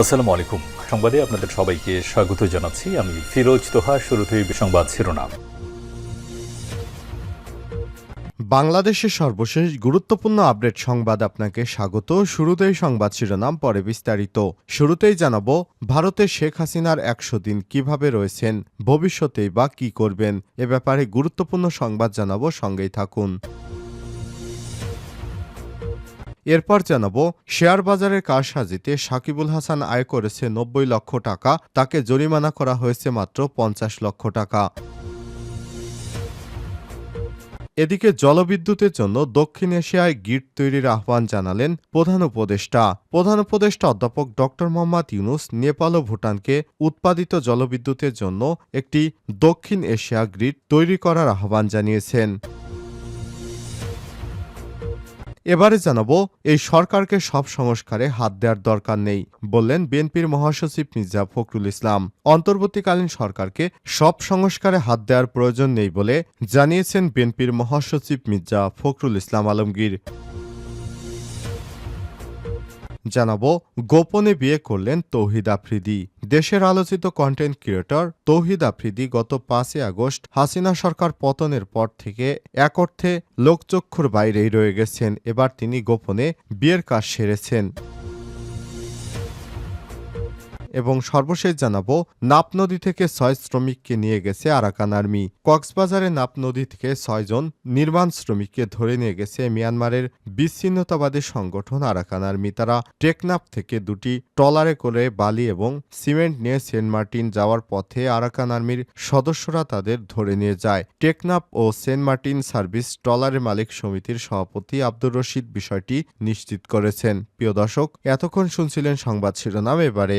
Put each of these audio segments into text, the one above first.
আসসালামু আলাইকুম সংবাদে আপনাদের সবাইকে স্বাগত জানাচ্ছি। আমি ফিরোজ তোহা, শুরুতেই সংবাদ শিরোনাম। বাংলাদেশের সর্বশেষ গুরুত্বপূর্ণ আপডেট সংবাদ আপনাকে স্বাগত। শুরুতেই সংবাদ শিরোনাম, পরে বিস্তারিত। শুরুতেই জানাব ভারতের শেখ হাসিনার একশো দিন কীভাবে রয়েছেন, ভবিষ্যতেই বা কি করবেন, এ ব্যাপারে গুরুত্বপূর্ণ সংবাদ জানাব, সঙ্গেই থাকুন। এরপর জানাব শেয়ার বাজারের কারসাজিতে সাকিবুল হাসান আয় করেছে নব্বই লক্ষ টাকা, তাকে জরিমানা করা হয়েছে মাত্র পঞ্চাশ লক্ষ টাকা। এদিকে জলবিদ্যুতের জন্য দক্ষিণ এশিয়ায় গিট তৈরির আহ্বান জানালেন প্রধান উপদেষ্টা। প্রধান উপদেষ্টা অধ্যাপক ড. মোহাম্মদ ইউনুস নেপাল ও ভুটানকে উৎপাদিত জলবিদ্যুতের জন্য একটি দক্ষিণ এশিয়া গ্রিড তৈরি করার আহ্বান জানিয়েছেন। এবারে জানাব, এই সরকারকে সব সংস্কারে হাত দেওয়ার দরকার নেই, বললেন বিএনপির মহাসচিব মির্জা ফখরুল ইসলাম। অন্তর্বর্তীকালীন সরকারকে সব সংস্কারে হাত দেওয়ার প্রয়োজন নেই বলে জানিয়েছেন বিএনপির মহাসচিব মির্জা ফখরুল ইসলাম আলমগীর। জানাব গোপনে বিয়ে করলেন তৌহিদ আফ্রিদি। দেশের আলোচিত কন্টেন্ট ক্রিয়েটর তৌহিদ আফ্রিদি গত পাঁচই আগস্ট হাসিনা সরকার পতনের পর থেকে এক অর্থে লোকচক্ষুর বাইরেই রয়ে গেছেন। এবার তিনি গোপনে বিয়ের কাজ সেরেছেন। এবং সর্বশেষ জানাব, নাপ নদী থেকে ছয় শ্রমিককে নিয়ে গেছে আরাকান আর্মি। কক্সবাজারে নাপ নদী থেকে ছয়জন নির্মাণ শ্রমিককে ধরে নিয়ে গেছে মিয়ানমারের বিচ্ছিন্নতাবাদী সংগঠন আরাকান আর্মি। তারা টেকনাপ থেকে দুটি ট্রলারে করে বালি এবং সিমেন্ট নিয়ে সেন্ট মার্টিন যাওয়ার পথে আরাকান আর্মির সদস্যরা তাদের ধরে নিয়ে যায়। টেকনাপ ও সেন্ট মার্টিন সার্ভিস ট্রলারের মালিক সমিতির সভাপতি আব্দুর রশিদ বিষয়টি নিশ্চিত করেছেন। প্রিয় দর্শক, এতক্ষণ শুনছিলেন সংবাদ শিরোনাম, এবারে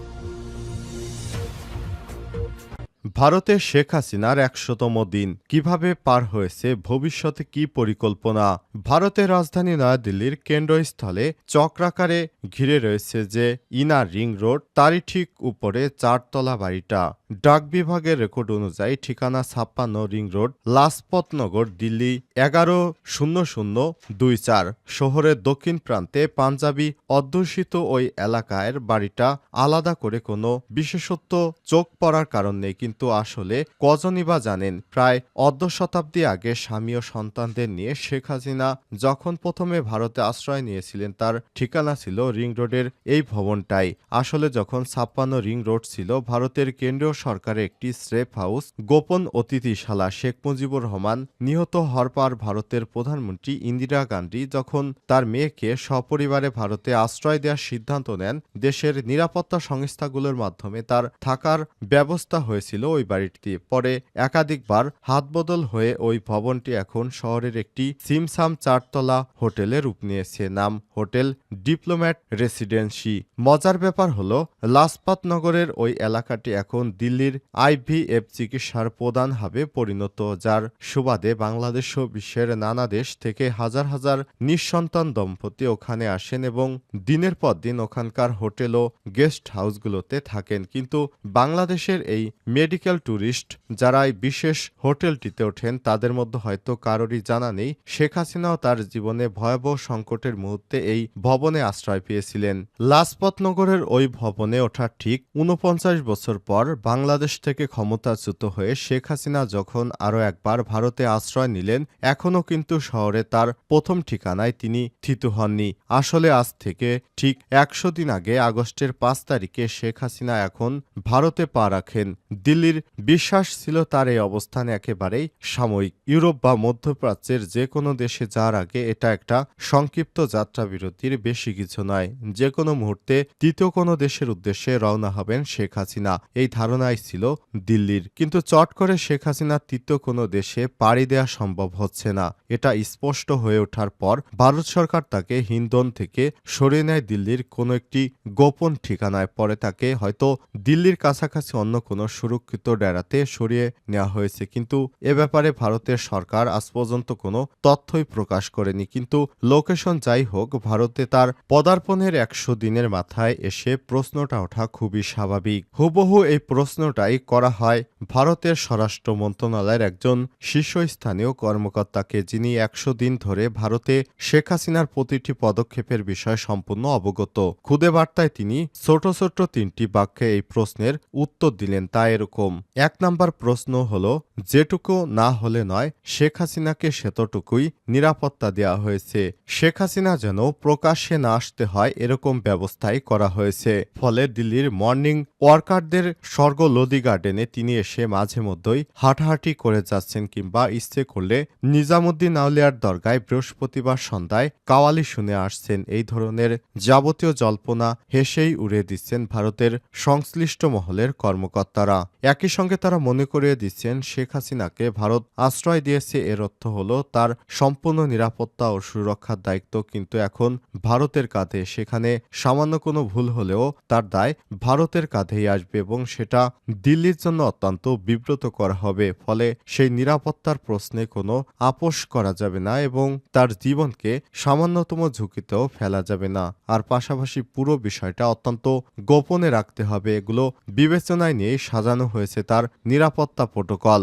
ভারতের শেখ হাসিনার একশোতম দিন কীভাবে পার হয়েছে, ভবিষ্যতে কি পরিকল্পনা? ভারতের রাজধানী নয়াদিল্লির কেন্দ্রস্থলে চক্রাকারে ঘিরে রয়েছে যে ইনার রিং রোড, তারই ঠিক উপরে চারতলা বাড়িটা। ডাক বিভাগের রেকর্ড অনুযায়ী ঠিকানা ছাপ্পান্ন রিং রোড, লাজপতনগর, দিল্লি, এগারো শূন্য শূন্য দুই চার। শহরের দক্ষিণ প্রান্তে পাঞ্জাবি অধ্যুষিত ওই এলাকায় বাড়িটা আলাদা করে কোনো বিশেষত্ব চোখ পড়ার কারণ নেই, কিন্তু আসলে কজনই বা জানেন। প্রায় অর্ধ শতাব্দী আগে স্বামী ও সন্তানদের নিয়ে শেখ হাসিনা যখন প্রথমে ভারতে আশ্রয় নিয়েছিলেন, তার ঠিকানা ছিল রিং রোডের এই ভবনটাই। আসলে যখন ছাপ্পান্ন রিং রোড ছিল, ভারতের কেন্দ্রীয় সরকারের একটি স্রেফ হাউস গোপন অতিথিশালা শেখ মুজিবুর রহমান নিহত হওয়ার পর ভারতের প্রধানমন্ত্রী ইন্দিরা গান্ধী যখন তার মেয়েকে সপরিবারে ভারতে আশ্রয় দেওয়ার সিদ্ধান্ত নেন, দেশের নিরাপত্তা সংস্থাগুলোর মাধ্যমে তার থাকার ব্যবস্থা হয়েছিল ওই বাড়িটিতে। পরে একাধিকবার হাতবদল হয়ে ওই ভবনটি এখন শহরের একটি সিমসাম চারতলা হোটেলে রূপ নিয়েছে। নাম হোটেল ডিপ্লোম্যাট রেসিডেন্সি। মজার ব্যাপার হলো, লাজপাত নগরের ওই এলাকাটি এখন দিল্লির আইভিএফ চিকিৎসার প্রধান হাবে পরিণত, যার সুবাদে বাংলাদেশ ও বিশ্বের নানা দেশ থেকে হাজার হাজার নিঃসন্তান দম্পতি ওখানে আসেন এবং দিনের পর দিন ওখানকার হোটেল ও গেস্ট হাউসগুলোতে থাকেন। কিন্তু বাংলাদেশের এই মেডিকেল ট্যুরিস্ট যারা এই বিশেষ হোটেলটিতে ওঠেন, তাদের মধ্যে হয়তো কারোরই জানা নেই, শেখ হাসিনাও তার জীবনে ভয়াবহ সংকটের মুহূর্তে এই ভবনে আশ্রয় পেয়েছিলেন। লাজপতনগরের ওই ভবনে ওঠার ঠিক উনপঞ্চাশ বছর পর বাংলাদেশ থেকে ক্ষমতাচ্যুত হয়ে শেখ হাসিনা যখন আরও একবার ভারতে আশ্রয় নিলেন, এখনও কিন্তু শহরে তার প্রথম ঠিকানায় তিনি থিতু হননি। আসলে আজ থেকে ঠিক একশো দিন আগে আগস্টের পাঁচ তারিখে শেখ হাসিনা এখন ভারতে পা রাখেন। দিল্লির বিশ্বাস ছিল তার এই অবস্থান একেবারেই সাময়িক। ইউরোপ বা মধ্যপ্রাচ্যের যে কোনো দেশে যাওয়ার আগে এটা একটা সংক্ষিপ্ত যাত্রা বিরতির বেশি কিছু নয়। যে কোনো মুহূর্তে তৃতীয় কোনো দেশের উদ্দেশ্যে রওনা হবেন শেখ হাসিনা। এই ধারণায় সীমানায় ছিল দিল্লির। কিন্তু চট করে শেখ হাসিনার তৃতীয় কোনো দেশে পাড়ি দেওয়া সম্ভব হচ্ছে না। এটা স্পষ্ট হয়ে ওঠার পর ভারত সরকার তাকে হিন্দন থেকে সরিয়ে নেয় দিল্লির কোনো একটি গোপন ঠিকানায়। পরে তাকে হয়তো দিল্লির কাছাকাছি অন্য কোনো সুরক্ষিত ডেরাতে সরিয়ে নেওয়া হয়েছে। কিন্তু এ ব্যাপারে ভারতের সরকার আজ পর্যন্ত কোনো তথ্যই প্রকাশ করেনি। কিন্তু লোকেশন যাই হোক, ভারতে তার পদার্পণের একশো দিনের মাথায় এসে প্রশ্নটা ওঠা খুবই স্বাভাবিক। হুবহু এই প্রশ্নটাই করা হয় ভারতের স্বরাষ্ট্র মন্ত্রণালয়ের একজন শীর্ষস্থানীয় কর্মকর্তাকে, যিনি একশো দিন ধরে ভারতে শেখ হাসিনার প্রতিটি পদক্ষেপের বিষয়ে সম্পূর্ণ অবগত। খুদে বার্তায় তিনি, ছোট ছোট তিনটি বাক্যে এই প্রশ্নের উত্তর দিলেন, তা এরকম। এক নাম্বার প্রশ্ন হল যেটুকু না হলে নয়, শেখ হাসিনাকে সেতটুকুই নিরাপত্তা দেওয়া হয়েছে। শেখ হাসিনা যেন প্রকাশ্যে না আসতে হয় এরকম ব্যবস্থাই করা হয়েছে। ফলে দিল্লির মর্নিং ওয়ার্কারদের স্বর্গ লোদি গার্ডেনে তিনি এসে মাঝে মধ্যেই হাঁটাহাঁটি করে যাচ্ছেন কিংবা ইচ্ছে করলে নিজামুদ্দিন আউলিয়ার দরগায় বৃহস্পতিবার সন্ধ্যায় কাওয়ালি শুনে আসছেন। এই ধরনের যাবতীয় জল্পনা হেসেই উড়িয়ে দিচ্ছেন ভারতের সংশ্লিষ্ট মহলের কর্মকর্তারা। একই সঙ্গে তারা মনে করিয়ে দিচ্ছেন, শেখ হাসিনাকে ভারত আশ্রয় দিয়েছে, এর অর্থ হল তার সম্পূর্ণ নিরাপত্তা ও সুরক্ষার দায়িত্ব কিন্তু এখন ভারতের কাঁধে। সেখানে সামান্য কোনো ভুল হলেও তার দায় ভারতের কাঁধেই আসবে এবং সেটা দিল্লির জন্য অত্যন্ত বিব্রত করা হবে। ফলে সেই নিরাপত্তার প্রশ্নে কোনো আপোষ করা যাবে না এবং তার জীবনকে সামান্যতম ঝুঁকিতেও ফেলা যাবে না। আর পাশাপাশি পুরো বিষয়টা অত্যন্ত গোপনে রাখতে হবে। এগুলো বিবেচনায় নিয়ে সাজানো হয়েছে তার নিরাপত্তা প্রোটোকল।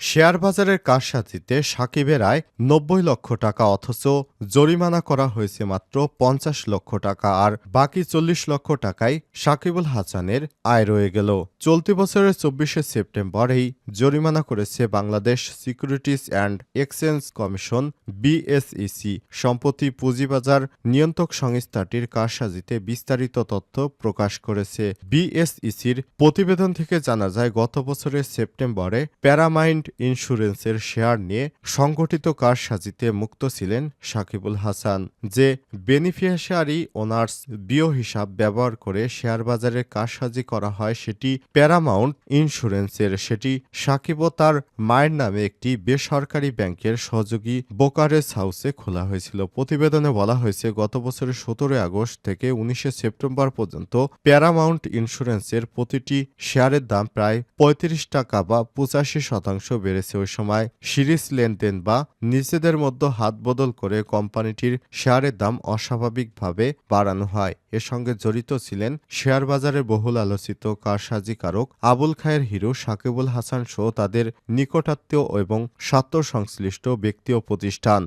শেয়ার বাজারের কারসাজিতে সাকিবের আয় নব্বই লক্ষ টাকা অথচ জরিমানা করা হয়েছে মাত্র পঞ্চাশ লক্ষ টাকা আর বাকি চল্লিশ লক্ষ টাকায় সাকিবুল হাসানের আয় রয়ে গেল। চলতি বছরের চব্বিশে সেপ্টেম্বর এই জরিমানা করেছে Bangladesh securities and exchange commission BSEC সম্প্রতি পুঁজিবাজার নিয়ন্ত্রক সংস্থাটির কারসাজিতে বিস্তারিত তথ্য প্রকাশ করেছে। বিএসইসির প্রতিবেদন থেকে জানা যায়, গত বছরের সেপ্টেম্বরে প্যারামাইন্ড ইন্স্যুরেন্সের শেয়ার নিয়ে সংগঠিত কারসাজিতে মুক্ত ছিলেন সাকিবুল হাসান, যে বেনিফিশিয়ারি ওনার্স বিও হিসাব ব্যবহার করে শেয়ার বাজারে কারসাজি করা হয় সেটি প্যারামাউন্ট ইন্স্যুরেন্সের। সেটি সাকিব তার মায়ের নামে একটি বেসরকারি ব্যাংকের সহযোগী বোকারেস হাউসে খোলা হয়েছিল। প্রতিবেদনে বলা হয়েছে, গত বছরের সতেরোই আগস্ট থেকে উনিশে সেপ্টেম্বর পর্যন্ত প্যারামাউন্ট ইন্স্যুরেন্সের প্রতিটি শেয়ারের দাম প্রায় পঁয়ত্রিশ টাকা বা পঁচাশি শতাংশ বেড়েছে ওই সময়। সিরিজ লেনদেন বা নিজেদের মধ্যে হাত বদল করে কোম্পানিটির শেয়ারের দাম অস্বাভাবিকভাবে বাড়ানো হয়। এর সঙ্গে জড়িত ছিলেন শেয়ার বাজারে বহুল আলোচিত কারসাজিকারক আবুল খায়ের হিরো সাকিবুল হাসান সহ তাদের নিকটাত্মীয় এবং স্বার্থ সংশ্লিষ্ট ব্যক্তি ও প্রতিষ্ঠান।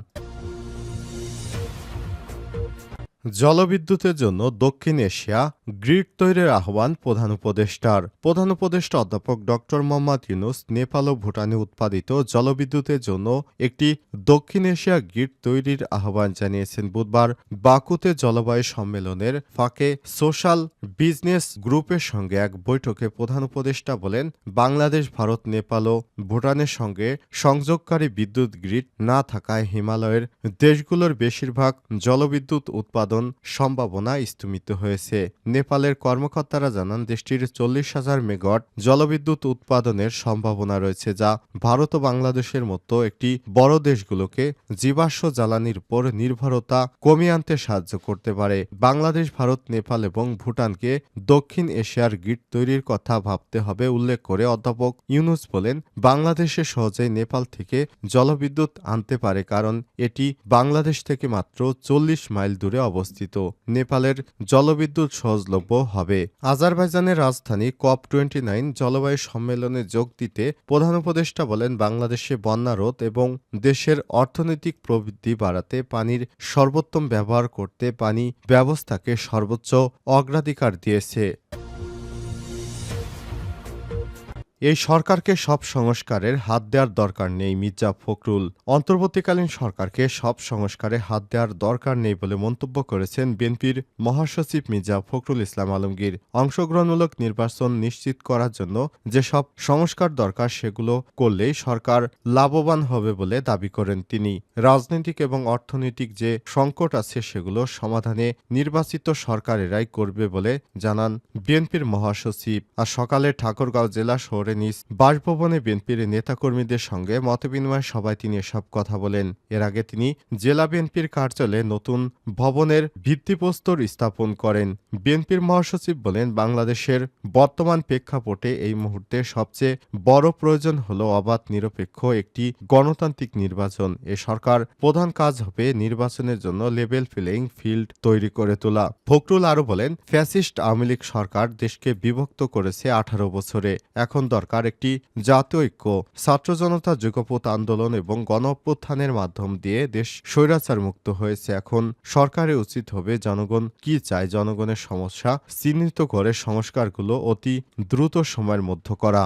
জলবিদ্যুতের জন্য দক্ষিণ এশিয়া গ্রিড তৈরির আহ্বান প্রধান উপদেষ্টার। প্রধান উপদেষ্টা অধ্যাপক ডক্টর মোহাম্মদ ইউনুস নেপাল ও ভুটানে উৎপাদিত জলবিদ্যুতের জন্য একটি দক্ষিণ এশিয়া গ্রিড তৈরির আহ্বান জানিয়েছেন বুধবার বাকুতে জলবায়ু সম্মেলনের ফাঁকে সোশ্যাল বিজনেস গ্রুপের সঙ্গে এক বৈঠকে প্রধান উপদেষ্টা বলেন, বাংলাদেশ, ভারত, নেপাল ও ভুটানের সঙ্গে সংযোগকারী বিদ্যুৎ গ্রিড না থাকায় হিমালয়ের দেশগুলোর বেশিরভাগ জলবিদ্যুৎ উৎপাদন সম্ভাবনা স্থমিত হয়েছে। নেপালের কর্মকর্তারা জানান, দেশটির চল্লিশ হাজার মেগাওয়াট জলবিদ্যুৎ উৎপাদনের সম্ভাবনা রয়েছে, যা ভারত ও বাংলাদেশের মতো একটি বড় দেশগুলোকে জীবাশ্ম জ্বালানির উপর নির্ভরতা কমিয়ে আনতে সাহায্য করতে পারে। বাংলাদেশ, ভারত, নেপাল এবং ভুটানকে দক্ষিণ এশিয়ার গ্রিড তৈরির কথা ভাবতে হবে উল্লেখ করে অধ্যাপক ইউনুস বলেন, বাংলাদেশে সহজেই নেপাল থেকে জলবিদ্যুৎ আনতে পারে, কারণ এটি বাংলাদেশ থেকে মাত্র চল্লিশ মাইল দূরে অবস্থিত। নেপালের জলবিদ্যুৎ সহজলভ্য হবে। আজারবাইজানের রাজধানী কপ টোয়েন্টি নাইন জলবায়ু সম্মেলনে যোগ দিতে প্রধান উপদেষ্টা বলেন, বাংলাদেশে বন্যা রোধ এবং দেশের অর্থনৈতিক প্রবৃদ্ধি বাড়াতে পানির সর্বোত্তম ব্যবহার করতে পানি ব্যবস্থাকে সর্বোচ্চ অগ্রাধিকার দিয়েছে। এই সরকারকে সব সংস্কারের হাত দেওয়ার দরকার নেই মির্জা ফখরুল। অন্তর্বর্তীকালীন সরকারকে সব সংস্কারে হাত দেওয়ার দরকার নেই বলে মন্তব্য করেছেন বিএনপির মহাসচিব মির্জা ফখরুল ইসলাম আলমগীর। অংশগ্রহণমূলক নির্বাচন নিশ্চিত করার জন্য যেসব সংস্কার দরকার সেগুলো করলেই সরকার লাভবান হবে বলে দাবি করেন তিনি। রাজনৈতিক এবং অর্থনৈতিক যে সংকট আছে সেগুলো সমাধানে নির্বাচিত সরকারেরাই করবে বলে জানান বিএনপির মহাসচিব। আর সকালে ঠাকুরগাঁও জেলা শহরে নিজ বাসভবনে বিএনপির নেতাকর্মীদের সঙ্গে মতবিনিময় সভায় তিনি এসব কথা বলেন। এর আগে তিনি জেলা বিএনপির কার্যালয়ে নতুন ভবনের ভিত্তিপ্রস্তর স্থাপন করেন। বিএনপির মহাসচিব বলেন, বাংলাদেশের বর্তমান প্রেক্ষাপটে এই মুহূর্তে সবচেয়ে বড় প্রয়োজন হল অবাধ, নিরপেক্ষ একটি গণতান্ত্রিক নির্বাচন। এ সরকার প্রধান কাজ হবে নির্বাচনের জন্য লেভেল প্লেইং ফিল্ড তৈরি করে তোলা। ফখরুল আরও বলেন, ফ্যাসিস্ট আওয়ামী লীগ সরকার দেশকে বিভক্ত করেছে আঠারো বছরে। এখন দরকার একটি জাতীয় ঐক্য, ছাত্র জনতা যুগপথ আন্দোলন এবং গণ অভ্যুত্থানের মাধ্যম দিয়ে দেশ স্বৈরাচার মুক্ত হয়েছে। এখন সরকারের উচিত হবে জনগণ কি চায়, জনগণের সমস্যা চিহ্নিত করে সংস্কারগুলো অতি দ্রুত সময়ের মধ্যে করা।